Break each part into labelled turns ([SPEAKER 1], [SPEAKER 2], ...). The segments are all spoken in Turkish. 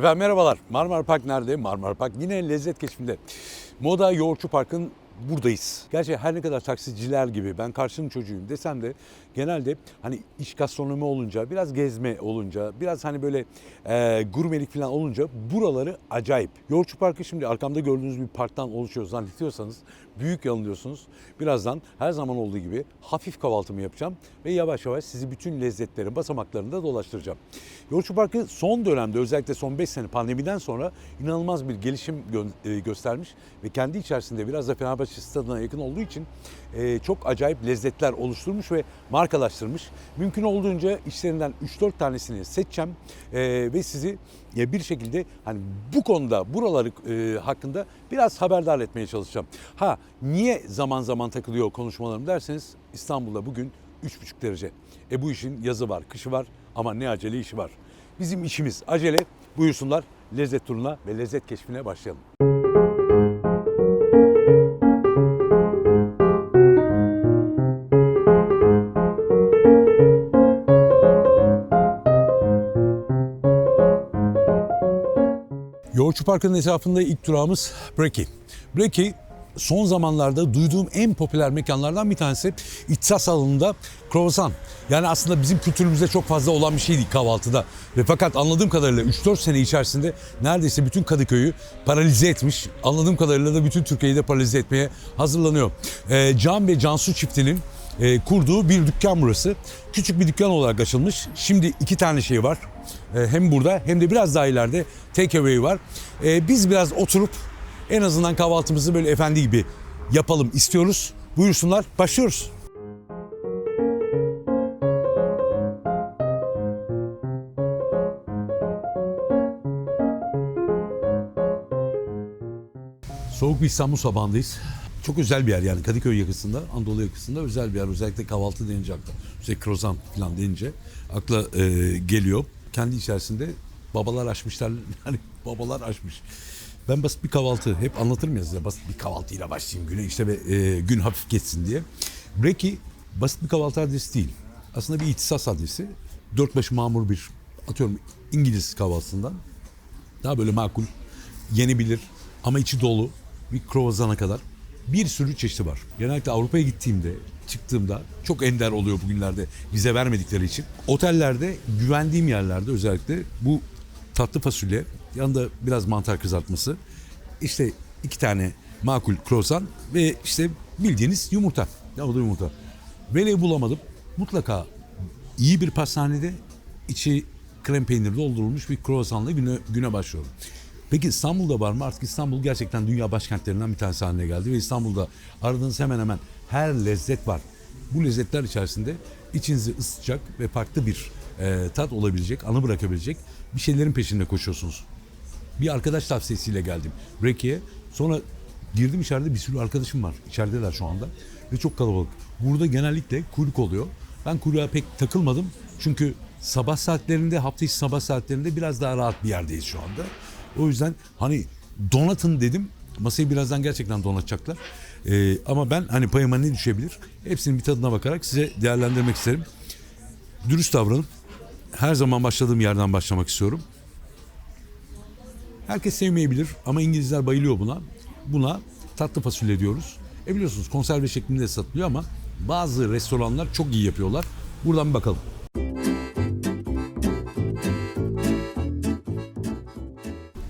[SPEAKER 1] Efendim merhabalar. Marmara Park nerede? Marmara Park yine lezzet keşfinde. Moda Yoğurtçu Park'ın buradayız. Gerçi her ne kadar taksiciler gibi ben karşının çocuğuyum desem de genelde hani iş gastronomi olunca, biraz gezme olunca, biraz hani böyle e, gurmelik falan olunca buraları acayip. Yoğurtçu Parkı şimdi arkamda gördüğünüz bir parktan oluşuyor zannediyorsanız büyük yanılıyorsunuz. Birazdan her zaman olduğu gibi hafif kahvaltımı yapacağım ve yavaş yavaş sizi bütün lezzetlerin basamaklarında dolaştıracağım. Yoğurtçu Parkı son dönemde özellikle son 5 sene pandemiden sonra inanılmaz bir gelişim gö- e, göstermiş ve kendi içerisinde biraz da Fenerbahçe stadına yakın olduğu için e, çok acayip lezzetler oluşturmuş ve markalaştırmış. Mümkün olduğunca işlerinden 3-4 tanesini seçeceğim e, ve sizi e, bir şekilde hani bu konuda buraları e, hakkında biraz haberdar etmeye çalışacağım. Ha niye zaman zaman takılıyor konuşmalarım derseniz İstanbul'da bugün 3,5 derece. E bu işin yazı var, kışı var ama ne acele işi var. Bizim işimiz acele. Buyursunlar lezzet turuna ve lezzet keşfine başlayalım. Parkı'nın etrafında ilk durağımız Breki. Breki son zamanlarda duyduğum en popüler mekanlardan bir tanesi ihtisas alanında kruvasan. Yani aslında bizim kültürümüzde çok fazla olan bir şey değil kahvaltıda. Ve fakat anladığım kadarıyla 3-4 sene içerisinde neredeyse bütün Kadıköy'ü paralize etmiş. Anladığım kadarıyla da bütün Türkiye'yi de paralize etmeye hazırlanıyor. Ee, Can ve Cansu çiftinin e, kurduğu bir dükkan burası. Küçük bir dükkan olarak açılmış. Şimdi iki tane şey var. E, hem burada hem de biraz daha ileride takeaway var. E, biz biraz oturup en azından kahvaltımızı böyle efendi gibi yapalım istiyoruz. Buyursunlar başlıyoruz. Soğuk bir İstanbul sabahındayız. Çok özel bir yer yani Kadıköy yakasında, Anadolu yakasında özel bir yer. Özellikle kahvaltı denince akla, işte krozan falan denince akla e, geliyor. Kendi içerisinde babalar açmışlar, hani babalar açmış. Ben basit bir kahvaltı, hep anlatırım ya size basit bir kahvaltıyla başlayayım güne işte ve e, gün hafif geçsin diye. Breki basit bir kahvaltı adresi değil. Aslında bir ihtisas adresi. Dört başı mamur bir, atıyorum İngiliz kahvaltısından daha böyle makul, yenebilir ama içi dolu bir kruvazana kadar bir sürü çeşidi var. Genellikle Avrupa'ya gittiğimde, çıktığımda çok ender oluyor bugünlerde vize vermedikleri için. Otellerde, güvendiğim yerlerde özellikle bu tatlı fasulye, yanında biraz mantar kızartması, işte iki tane makul kruvasan ve işte bildiğiniz yumurta. Ya o da yumurta. Velev bulamadım. Mutlaka iyi bir pastanede içi krem peynir doldurulmuş bir kruvasanla güne, güne başlıyorum. Peki İstanbul'da var mı? Artık İstanbul gerçekten dünya başkentlerinden bir tanesi haline geldi ve İstanbul'da aradığınız hemen hemen her lezzet var. Bu lezzetler içerisinde içinizi ısıtacak ve farklı bir e, tat olabilecek, anı bırakabilecek bir şeylerin peşinde koşuyorsunuz. Bir arkadaş tavsiyesiyle geldim Reki'ye. Sonra girdim içeride bir sürü arkadaşım var. İçerideler şu anda. Ve çok kalabalık. Burada genellikle kuyruk oluyor. Ben kuyruğa pek takılmadım. Çünkü sabah saatlerinde, hafta içi sabah saatlerinde biraz daha rahat bir yerdeyiz şu anda. O yüzden hani donatın dedim. Masayı birazdan gerçekten donatacaklar. Ee, ama ben hani payıma ne düşebilir? Hepsinin bir tadına bakarak size değerlendirmek isterim. Dürüst davranıp her zaman başladığım yerden başlamak istiyorum. Herkes sevmeyebilir ama İngilizler bayılıyor buna. Buna tatlı fasulye diyoruz. E biliyorsunuz konserve şeklinde satılıyor ama bazı restoranlar çok iyi yapıyorlar. Buradan bir bakalım.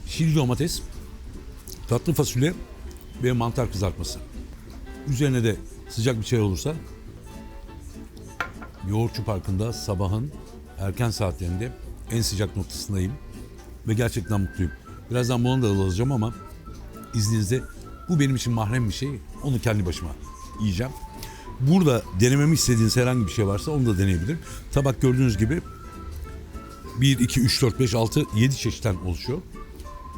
[SPEAKER 1] Şili domates, tatlı fasulye ve mantar kızartması. Üzerine de sıcak bir çay olursa Yoğurtçu Parkı'nda sabahın erken saatlerinde en sıcak noktasındayım ve gerçekten mutluyum. Birazdan bunu da alacağım ama izninizle bu benim için mahrem bir şey. Onu kendi başıma yiyeceğim. Burada denememi istediğiniz herhangi bir şey varsa onu da deneyebilirim. Tabak gördüğünüz gibi 1, 2, 3, 4, 5, 6, 7 çeşitten oluşuyor.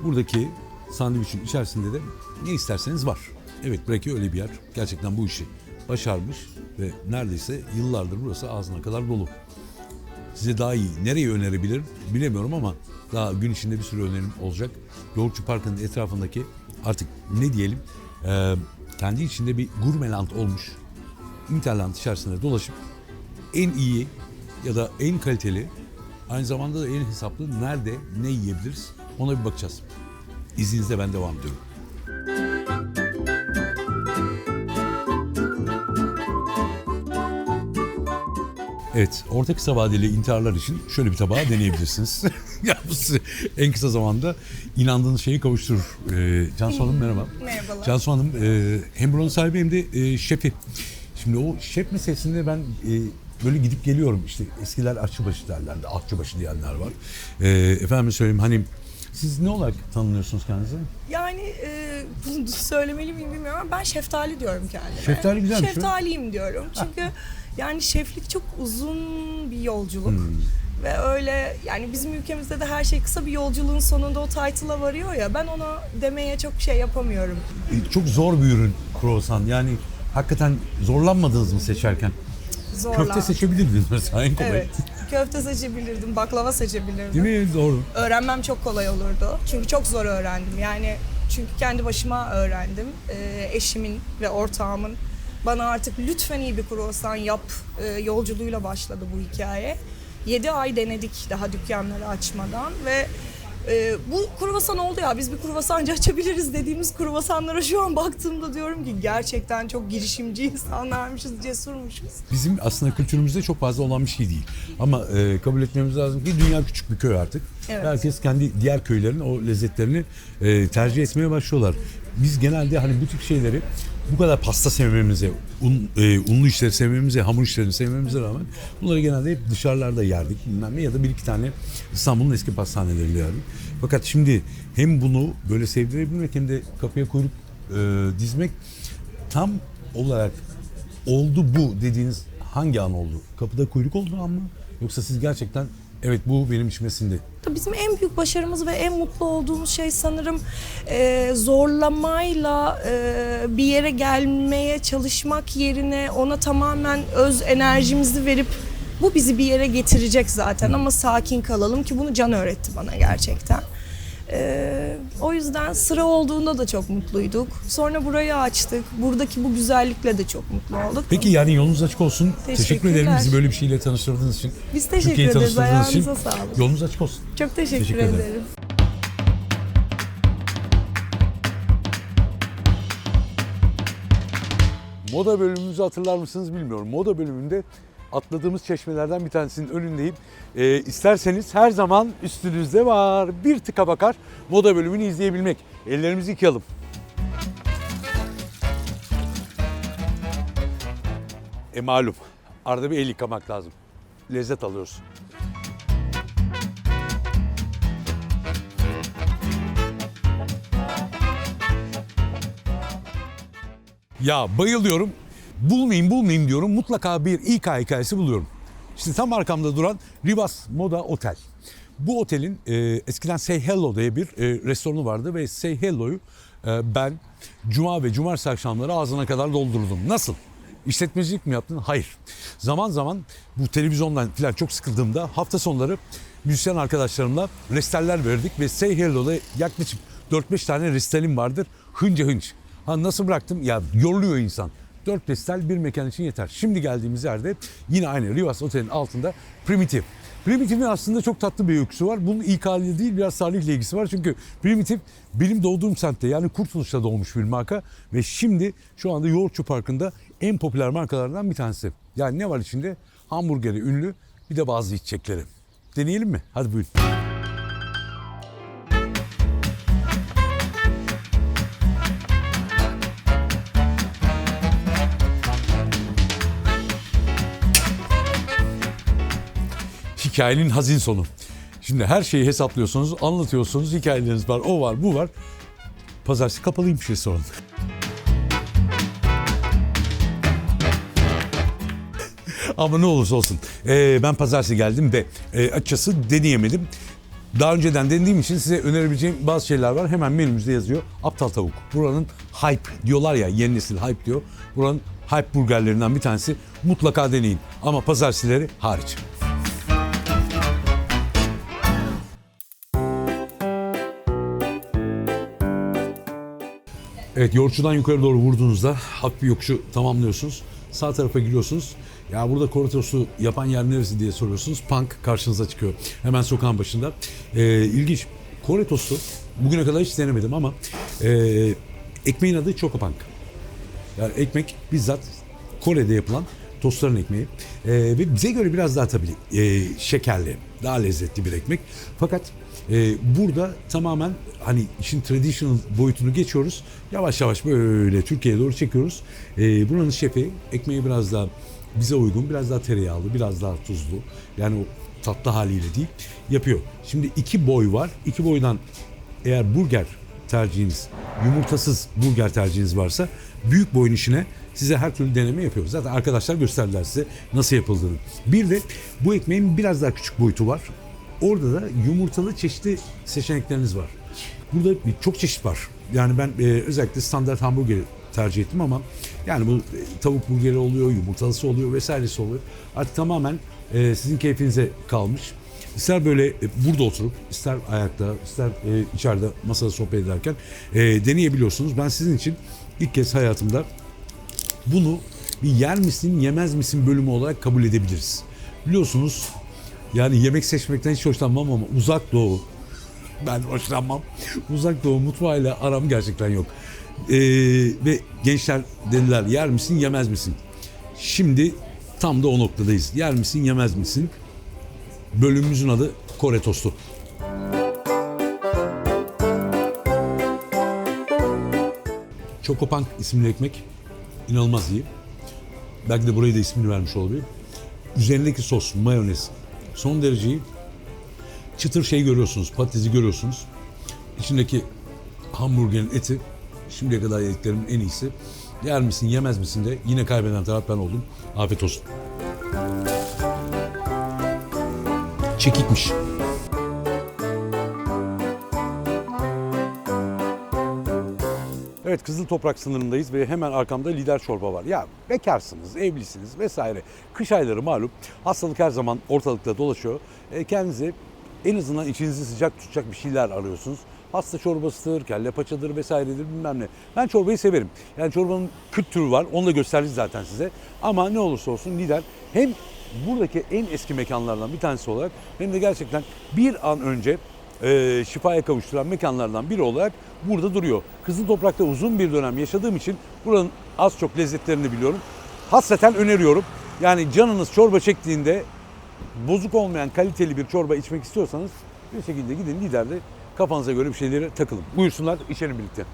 [SPEAKER 1] Buradaki sandviçin içerisinde de ne isterseniz var. Evet Breki öyle bir yer. Gerçekten bu işi başarmış ve neredeyse yıllardır burası ağzına kadar dolu. Size daha iyi nereyi önerebilirim bilemiyorum ama daha gün içinde bir sürü önerim olacak. Yoğurtçu Parkı'nın etrafındaki artık ne diyelim e, kendi içinde bir gurmeland olmuş Interland içerisinde dolaşıp en iyi ya da en kaliteli aynı zamanda da en hesaplı nerede ne yiyebiliriz Ona bir bakacağız. İzninizle ben devam ediyorum. Evet, orta kısa vadeli intiharlar için şöyle bir tabağı deneyebilirsiniz. ya bu en kısa zamanda inandığınız şeyi kavuşturur. Ee, Cansu Hanım merhaba.
[SPEAKER 2] Merhabalar.
[SPEAKER 1] Cansu Hanım e, hem buranın sahibi hem de e, şefi. Şimdi o şef meselesinde ben e, böyle gidip geliyorum. İşte eskiler aşçıbaşı derlerdi, ahçıbaşı diyenler var. E, efendim söyleyeyim hani siz ne olarak tanımlıyorsunuz kendinizi?
[SPEAKER 2] Yani e, söylemeli miyim bilmiyorum ama ben şeftali diyorum kendime.
[SPEAKER 1] Şeftali güzelmiş,
[SPEAKER 2] Şeftaliyim diyorum. Çünkü yani şeflik çok uzun bir yolculuk.
[SPEAKER 1] Hmm.
[SPEAKER 2] Ve öyle yani bizim ülkemizde de her şey kısa bir yolculuğun sonunda o title'a varıyor ya ben ona demeye çok şey yapamıyorum.
[SPEAKER 1] E, çok zor bir ürün kruvasan. Yani hakikaten zorlanmadınız mı seçerken?
[SPEAKER 2] Zorla.
[SPEAKER 1] Köfte seçebilirdiniz mesela en kolay.
[SPEAKER 2] Evet. Köfte seçebilirdim, baklava seçebilirdim.
[SPEAKER 1] Değil mi? Doğru.
[SPEAKER 2] öğrenmem çok kolay olurdu. Çünkü çok zor öğrendim. Yani çünkü kendi başıma öğrendim. Ee, eşimin ve ortağımın bana artık lütfen iyi bir kruvasan yap e, yolculuğuyla başladı bu hikaye. 7 ay denedik daha dükkanları açmadan ve e, bu kruvasan oldu ya biz bir kruvasancı açabiliriz dediğimiz kruvasanlara şu an baktığımda diyorum ki gerçekten çok girişimci insanlarmışız, cesurmuşuz.
[SPEAKER 1] Bizim aslında kültürümüzde çok fazla olan bir şey değil. Ama e, kabul etmemiz lazım ki dünya küçük bir köy artık.
[SPEAKER 2] Evet.
[SPEAKER 1] Herkes kendi diğer köylerin o lezzetlerini e, tercih etmeye başlıyorlar. Biz genelde hani bu tip şeyleri bu kadar pasta sevmemize, un, e, unlu işleri sevmemize, hamur işlerini sevmemize rağmen bunları genelde hep dışarılarda yerdik bilmem ne ya da bir iki tane İstanbul'un eski pastanelerinde yerdik. Fakat şimdi hem bunu böyle sevdirebilmek hem de kapıya kuyruk e, dizmek tam olarak oldu bu dediğiniz hangi an oldu? Kapıda kuyruk olduğu an mı? Yoksa siz gerçekten evet bu benim içime sindi.
[SPEAKER 2] Bizim en büyük başarımız ve en mutlu olduğumuz şey sanırım e, zorlamayla e, bir yere gelmeye çalışmak yerine ona tamamen öz enerjimizi verip bu bizi bir yere getirecek zaten ama sakin kalalım ki bunu Can öğretti bana gerçekten. E, o yüzden sıra olduğunda da çok mutluyduk. Sonra burayı açtık. Buradaki bu güzellikle de çok mutlu olduk.
[SPEAKER 1] Peki yani yolunuz açık olsun. Teşekkür ederim bizi böyle bir şeyle tanıştırdığınız için.
[SPEAKER 2] Biz teşekkür
[SPEAKER 1] Türkiye'yi
[SPEAKER 2] ederiz.
[SPEAKER 1] tanıştırdığınız için.
[SPEAKER 2] Ayağınıza sağlık.
[SPEAKER 1] Yolunuz açık olsun.
[SPEAKER 2] Çok teşekkür,
[SPEAKER 1] Teşekkür ederim.
[SPEAKER 2] ederim.
[SPEAKER 1] Moda bölümümüzü hatırlar mısınız bilmiyorum. Moda bölümünde atladığımız çeşmelerden bir tanesinin önündeyim. Ee, isterseniz her zaman üstünüzde var. Bir tıka bakar moda bölümünü izleyebilmek. Ellerimizi yıkayalım. E malum arada bir el yıkamak lazım. Lezzet alıyoruz. Ya bayılıyorum. Bulmayayım bulmayayım diyorum. Mutlaka bir İK hikayesi buluyorum. İşte tam arkamda duran Rivas Moda Otel. Bu otelin e, eskiden Say Hello diye bir e, restoranı vardı ve Say Hello'yu e, ben cuma ve cumartesi akşamları ağzına kadar doldurdum. Nasıl? İşletmecilik mi yaptın? Hayır. Zaman zaman bu televizyondan falan çok sıkıldığımda hafta sonları müzisyen arkadaşlarımla resteller verdik ve Say Hello'da yaklaşık 4-5 tane restelim vardır. Hınca hınç. Ha nasıl bıraktım? Ya yoruluyor insan. 4 restel bir mekan için yeter. Şimdi geldiğimiz yerde yine aynı Rivas Otel'in altında Primitive. Primitive'in aslında çok tatlı bir öyküsü var. Bunun İK ile değil biraz Salih ile ilgisi var. Çünkü Primitive benim doğduğum semtte yani Kurtuluş'ta doğmuş bir marka. Ve şimdi şu anda Yoğurtçu Parkı'nda en popüler markalardan bir tanesi. Yani ne var içinde? Hamburgeri ünlü bir de bazı içecekleri. Deneyelim mi? Hadi buyurun. Hikayenin hazin sonu. Şimdi her şeyi hesaplıyorsunuz, anlatıyorsunuz, hikayeleriniz var, o var, bu var. Pazartesi kapalıymış restoran. Ama ne olursa olsun. Ee, ben pazartesi geldim ve e, açıkçası deneyemedim. Daha önceden denediğim için size önerebileceğim bazı şeyler var. Hemen menümüzde yazıyor. Aptal tavuk. Buranın hype diyorlar ya yeni nesil hype diyor. Buranın hype burgerlerinden bir tanesi. Mutlaka deneyin. Ama pazartesileri hariç. Evet yoğurtçudan yukarı doğru vurduğunuzda hafif bir yokuşu tamamlıyorsunuz. Sağ tarafa giriyorsunuz. Ya burada koritosu yapan yer neresi diye soruyorsunuz. Punk karşınıza çıkıyor. Hemen sokağın başında. Ee, ilginç. Kore bugüne kadar hiç denemedim ama e, ekmeğin adı Chocopunk. Yani ekmek bizzat Kore'de yapılan tostların ekmeği. Ee, ve bize göre biraz daha tabii e, şekerli, daha lezzetli bir ekmek. Fakat e, burada tamamen hani işin traditional boyutunu geçiyoruz. Yavaş yavaş böyle Türkiye'ye doğru çekiyoruz. E, buranın şefi ekmeği biraz daha bize uygun, biraz daha tereyağlı, biraz daha tuzlu. Yani o tatlı haliyle değil yapıyor. Şimdi iki boy var. İki boydan eğer burger tercihiniz, yumurtasız burger tercihiniz varsa büyük boyun işine size her türlü deneme yapıyoruz. Zaten arkadaşlar gösterdiler size nasıl yapıldığını. Bir de bu ekmeğin biraz daha küçük boyutu var. Orada da yumurtalı çeşitli seçenekleriniz var. Burada bir, çok çeşit var. Yani ben e, özellikle standart hamburgeri tercih ettim ama yani bu e, tavuk burgeri oluyor, yumurtalısı oluyor vesairesi oluyor. Artık tamamen e, sizin keyfinize kalmış. İster böyle e, burada oturup, ister ayakta, ister e, içeride masada sohbet ederken e, deneyebiliyorsunuz. Ben sizin için ilk kez hayatımda bunu bir yer misin, yemez misin bölümü olarak kabul edebiliriz. Biliyorsunuz yani yemek seçmekten hiç hoşlanmam ama uzak doğu ben hoşlanmam. Uzak doğu mutfağıyla aram gerçekten yok. Ee, ve gençler dediler yer misin, yemez misin? Şimdi tam da o noktadayız. Yer misin, yemez misin? Bölümümüzün adı Kore tostu. Chocopunk isimli ekmek inanılmaz iyi. Belki de burayı da ismini vermiş olabilir. Üzerindeki sos, mayonez son derece. Çıtır şey görüyorsunuz, patatesi görüyorsunuz. İçindeki hamburgerin eti şimdiye kadar yediklerimin en iyisi. Yer misin, yemez misin de yine kaybeden taraf ben oldum. Afiyet olsun. Çekikmiş. Evet Kızıl Toprak sınırındayız ve hemen arkamda lider çorba var. Ya bekarsınız, evlisiniz vesaire. Kış ayları malum. Hastalık her zaman ortalıkta dolaşıyor. E, kendinize en azından içinizi sıcak tutacak bir şeyler arıyorsunuz. Hasta çorbasıdır, kelle paçadır vesairedir bilmem ne. Ben çorbayı severim. Yani çorbanın küt türü var. Onu da gösterdik zaten size. Ama ne olursa olsun lider hem buradaki en eski mekanlardan bir tanesi olarak hem de gerçekten bir an önce e, şifaya kavuşturan mekanlardan biri olarak burada duruyor. Kızıl Toprak'ta uzun bir dönem yaşadığım için buranın az çok lezzetlerini biliyorum. Hasreten öneriyorum. Yani canınız çorba çektiğinde bozuk olmayan kaliteli bir çorba içmek istiyorsanız bir şekilde gidin liderde kafanıza göre bir şeyleri takılın. Buyursunlar içelim birlikte.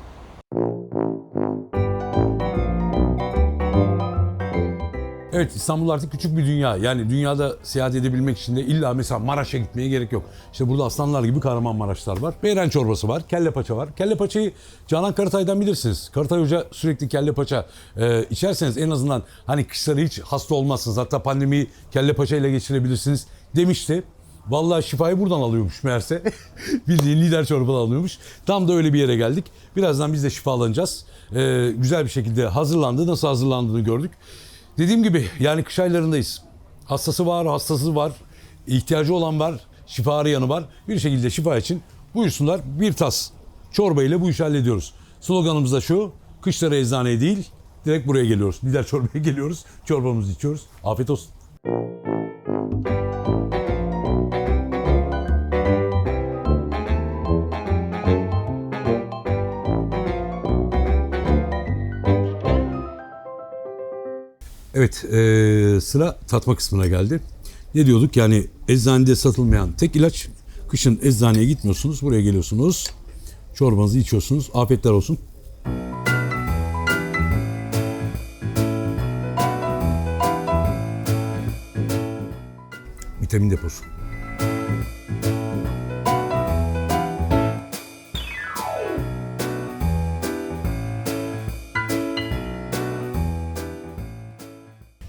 [SPEAKER 1] Evet İstanbul artık küçük bir dünya. Yani dünyada seyahat edebilmek için de illa mesela Maraş'a gitmeye gerek yok. İşte burada aslanlar gibi Kahramanmaraşlar var. Beyran çorbası var, kelle paça var. Kelle paçayı Canan Karatay'dan bilirsiniz. Karatay Hoca sürekli kelle paça e, içerseniz en azından hani kışları hiç hasta olmazsınız. Hatta pandemiyi kelle paçayla geçirebilirsiniz demişti. Vallahi şifayı buradan alıyormuş meğerse. Bildiğin lider çorbadan alıyormuş. Tam da öyle bir yere geldik. Birazdan biz de şifalanacağız. Ee, güzel bir şekilde hazırlandı. Nasıl hazırlandığını gördük. Dediğim gibi yani kış aylarındayız. Hastası var, hastası var, ihtiyacı olan var, şifa arayanı var. Bir şekilde şifa için buyursunlar bir tas çorba ile bu işi hallediyoruz. Sloganımız da şu, kışları eczaneye değil, direkt buraya geliyoruz. Lider çorbaya geliyoruz, çorbamızı içiyoruz. Afiyet olsun. Evet, eee, sıra tatma kısmına geldi. Ne diyorduk? Yani eczanede satılmayan tek ilaç. Kışın eczaneye gitmiyorsunuz, buraya geliyorsunuz. Çorbanızı içiyorsunuz. Afiyetler olsun. Vitamin deposu.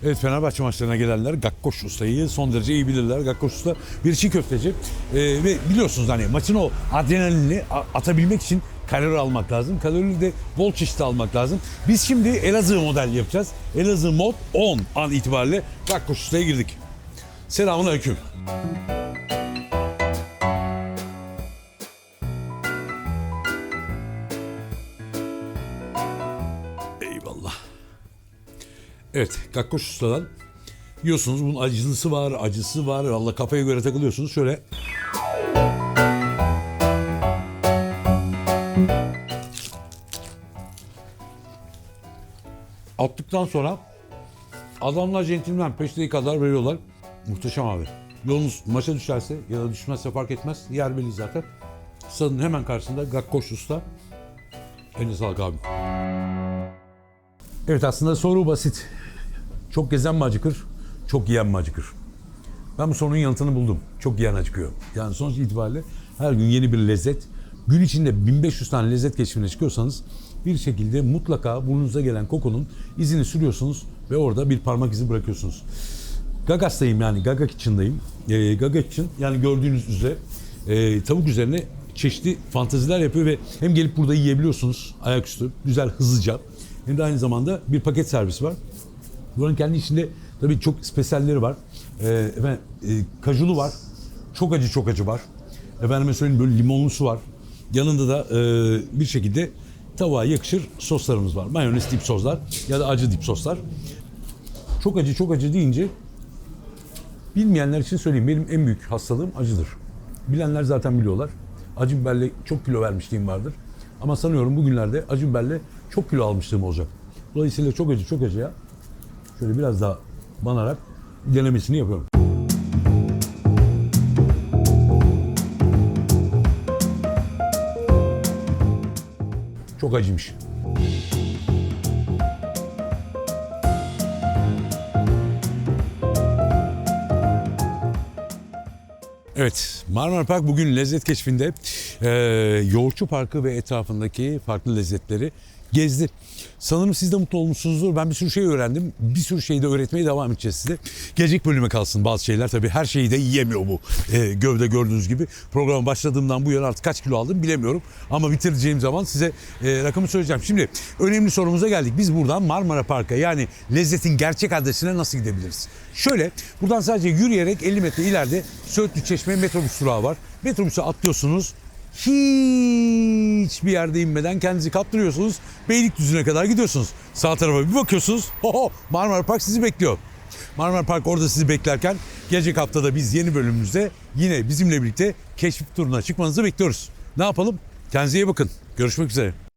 [SPEAKER 1] Evet Fenerbahçe maçlarına gelenler Gakkoş Usta'yı son derece iyi bilirler. Gakkoş Usta bir çiğ köfteci Ee, ve biliyorsunuz hani maçın o adrenalinini a- atabilmek için kalori almak lazım. Kalori de bol çeşit almak lazım. Biz şimdi Elazığ model yapacağız. Elazığ mod 10 an itibariyle Gakkoş Usta'ya girdik. Selamun Aleyküm. Eyvallah. Evet kakkoş ustadan yiyorsunuz bunun acısı var acısı var valla kafaya göre takılıyorsunuz şöyle. Attıktan sonra adamlar centilmen peşteği kadar veriyorlar. Muhteşem abi. Yolunuz maça düşerse ya da düşmezse fark etmez. Yer belli zaten. Stadın hemen karşısında Gakkoş Usta. Eline sağlık abi. Evet aslında soru basit. Çok gezen mi acıkır, çok yiyen mi acıkır? Ben bu sorunun yanıtını buldum. Çok yiyen acıkıyor. Yani sonuç itibariyle her gün yeni bir lezzet. Gün içinde 1500 tane lezzet keşfine çıkıyorsanız bir şekilde mutlaka burnunuza gelen kokunun izini sürüyorsunuz ve orada bir parmak izi bırakıyorsunuz. Gagas'tayım yani Gaga Kitchen'dayım. Ee, Gaga Kitchen yani gördüğünüz üzere e, tavuk üzerine çeşitli fantaziler yapıyor ve hem gelip burada yiyebiliyorsunuz ayaküstü güzel hızlıca hem de aynı zamanda bir paket servisi var. Buranın kendi içinde tabii çok spesiyalleri var. Ee, efendim, e, kajulu var. Çok acı çok acı var. Efendime söyleyeyim böyle limonlusu var. Yanında da e, bir şekilde tavuğa yakışır soslarımız var. Mayonez dip soslar ya da acı dip soslar. Çok acı çok acı deyince bilmeyenler için söyleyeyim benim en büyük hastalığım acıdır. Bilenler zaten biliyorlar. Acı biberle çok kilo vermişliğim vardır. Ama sanıyorum bugünlerde acı biberle çok kilo almışlığım olacak. Dolayısıyla çok acı çok acıya şöyle biraz daha banarak denemesini yapıyorum. Çok acıymış. Evet, Marmara Park bugün lezzet keşfinde eee Yoğurtçu Parkı ve etrafındaki farklı lezzetleri gezdi. Sanırım siz de mutlu olmuşsunuzdur. Ben bir sürü şey öğrendim. Bir sürü şeyi de öğretmeye devam edeceğiz size. Gelecek bölüme kalsın bazı şeyler. Tabii her şeyi de yiyemiyor bu eee, gövde gördüğünüz gibi. Program başladığımdan bu yana artık kaç kilo aldım bilemiyorum. Ama bitireceğim zaman size eee, rakamı söyleyeceğim. Şimdi önemli sorumuza geldik. Biz buradan Marmara Park'a yani lezzetin gerçek adresine nasıl gidebiliriz? Şöyle buradan sadece yürüyerek 50 metre ileride Söğütlü Çeşme metrobüs durağı var. Metrobüse atlıyorsunuz. Hiçbir yerde inmeden kendinizi kaptırıyorsunuz. Beylikdüzü'ne kadar gidiyorsunuz. Sağ tarafa bir bakıyorsunuz. Oho, Marmara Park sizi bekliyor. Marmara Park orada sizi beklerken gelecek haftada biz yeni bölümümüzde yine bizimle birlikte keşif turuna çıkmanızı bekliyoruz. Ne yapalım? Kendinize iyi bakın. Görüşmek üzere.